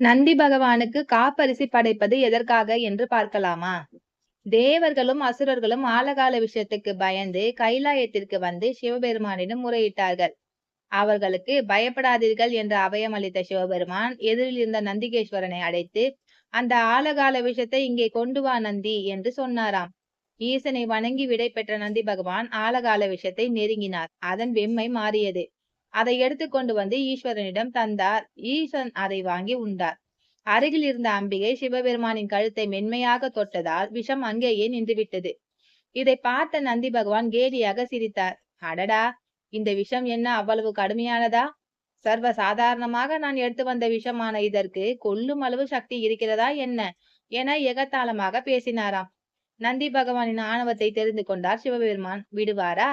நந்தி பகவானுக்கு காப்பரிசி படைப்பது எதற்காக என்று பார்க்கலாமா? தேவர்களும் அசுரர்களும் ஆலகால விஷயத்துக்கு பயந்து கைலாயத்திற்கு வந்து சிவபெருமானிடம் முறையிட்டார்கள். அவர்களுக்கு பயப்படாதீர்கள் என்று அபயம் அளித்த சிவபெருமான் எதிரில் இருந்த நந்திகேஸ்வரனை அடைத்து அந்த ஆலகால விஷத்தை இங்கே கொண்டு வா நந்தி என்று சொன்னாராம். ஈசனை வணங்கி விடை பெற்ற நந்தி பகவான் ஆலகால விஷத்தை நெருங்கினார். அதன் வெம்மை மாறியது. அதை எடுத்துக்கொண்டு வந்து ஈஸ்வரனிடம் தந்தார். ஈசன் அதை வாங்கி உண்டார். அருகில் இருந்த அம்பிகை சிவபெருமானின் கழுத்தை மென்மையாக தொட்டதால் விஷம் அங்கேயே நின்றுவிட்டது. இதை பார்த்த நந்தி பகவான் கேலியாக சிரித்தார். அடடா! இந்த விஷம் என்ன அவ்வளவு கடுமையானதா? சர்வ சாதாரணமாக நான் எடுத்து வந்த விஷமான இதற்கு கொல்லும் அளவு சக்தி இருக்கிறதா என்ன? என எகத்தாளமாக பேசினாராம். நந்தி பகவானின் ஆணவத்தை தெரிந்து கொண்டார் சிவபெருமான். விடுவாரா?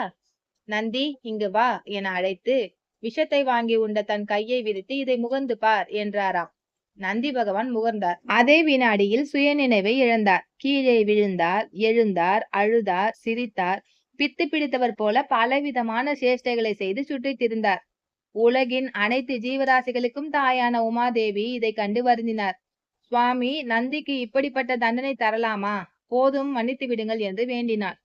நந்தி இங்கு வா என அழைத்து விஷத்தை வாங்கி உண்ட தன் கையை விரித்து இதை முகந்து பார் என்றாராம். நந்தி பகவான் முகர்ந்தார். அதே வினாடியில் சுயநினைவை இழந்தார். கீழே விழுந்தார் எழுந்தார் அழுதார் சிரித்தார். பித்து பிடித்தவர் போல பலவிதமான சேஷ்டைகளை செய்து சுற்றித் திரிந்தார். உலகின் அனைத்து ஜீவராசிகளுக்கும் தாயான உமாதேவி இதை கண்டு வருந்தினார். சுவாமி நந்திக்கு இப்படிப்பட்ட தண்டனை தரலாமா? போதும் மன்னித்து விடுங்கள் என்று வேண்டினார்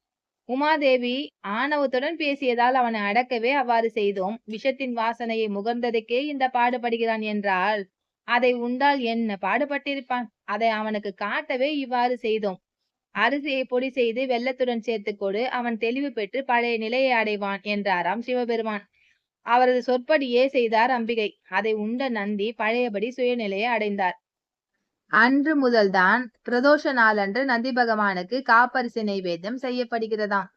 உமாதேவி ஆணவத்துடன் பேசியதால் அவனை அடக்கவே அவ்வாறு செய்தோம். விஷத்தின் வாசனையை முகர்ந்ததுக்கே இந்த பாடுபடுகிறான் என்றால் அதை உண்டால் என்ன? பாடுபட்டிருப்பான். அதை அவனுக்கு காட்டவே இவ்வாறு செய்தோம். அரிசியை பொடி செய்து வெள்ளத்துடன் சேர்த்து கொடு. அவன் தெளிவு பெற்று பழைய நிலையை அடைவான் என்றாராம் சிவபெருமான். அவரது சொற்படியே செய்தார் அம்பிகை. அதை உண்ட நந்தி பழையபடி சுயநிலையை அடைந்தார். அன்று முதல்தான் பிரதோஷ நாளன்று நந்தி பகவானுக்கு காப்பரிசி நைவேத்தியம் செய்யப்படுகிறதாம்.